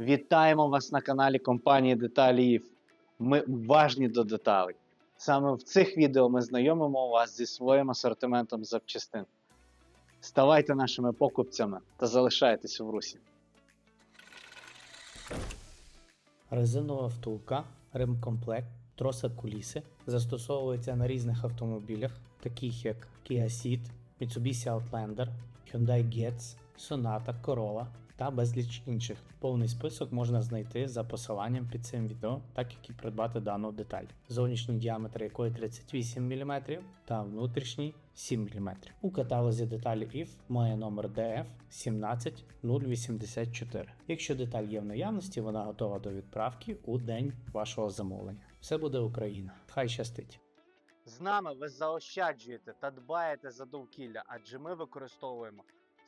Вітаємо вас на каналі компанії Деталі Ми уважні до деталей. Саме в цих відео ми знайомимо вас зі своїм асортиментом запчастин. Ставайте нашими покупцями та залишайтесь в русі. Резинова втулка, ремкомплект, троса куліси застосовується на різних автомобілях, таких як Kia Ceed, Mitsubishi Outlander, Hyundai Getz, Sonata, Corolla та безліч інших. Повний список можна знайти за посиланням під цим відео, так як і придбати дану деталь, зовнішній діаметр якої 38 мм та внутрішній 7 мм. У каталозі деталі IF має номер DF 17084. Якщо деталь є в наявності, вона готова до відправки у день вашого замовлення. Все буде Україна. Хай щастить! З нами ви заощаджуєте та дбаєте за довкілля, адже ми використовуємо